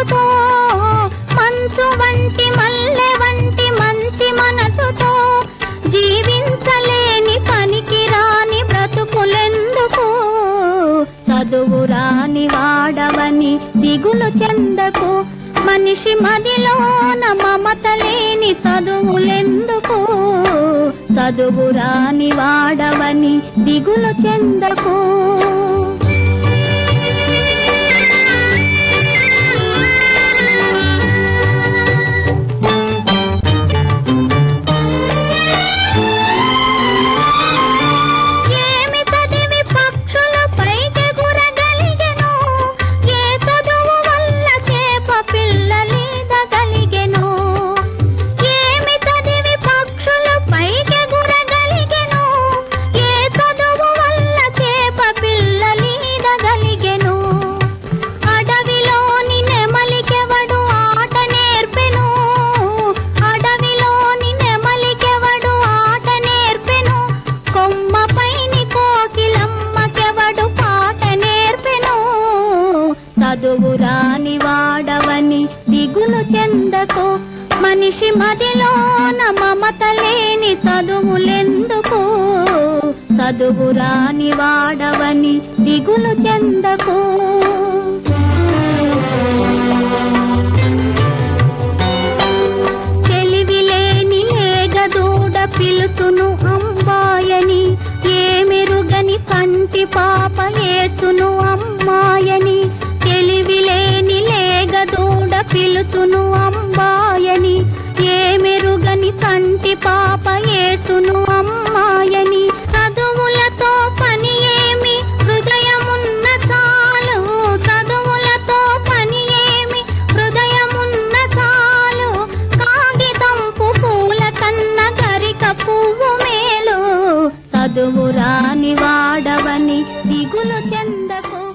మనసుతో మంచు వంటి మల్లె వంటి మంచి మనసుతో జీవించలేని పనికి రాని బ్రతుకులెందుకు? చదువు రాని వాడవని దిగులు చెందకు. మనిషి మదిలోన మమత లేని చదువులెందుకు? చదువు రాని వాడవని దిగులు చెందకు. దిగులు చెందకు. మనిషి మదిలోన మమత లేని చదువులెందుకు? చదువు రాని వాడవని దిగులు చెందకు. తెలివిలేని లేగదూడ పిలుచును అంబాయని. మెరుగని కంటి పాప ఏచును పిలుతును అంబాయని ఏ మెరుగని తంటి పాప ఏతును అమ్మాయని చదువులతో పని ఏమి? హృదయమున్న చాలు. చదువులతో పని ఏమి? హృదయమున్న చాలు. కాగితం పువ్వుల కన్న కరిక పువ్వు మేలు. చదువు రాని వాడవని దిగులు చెందకు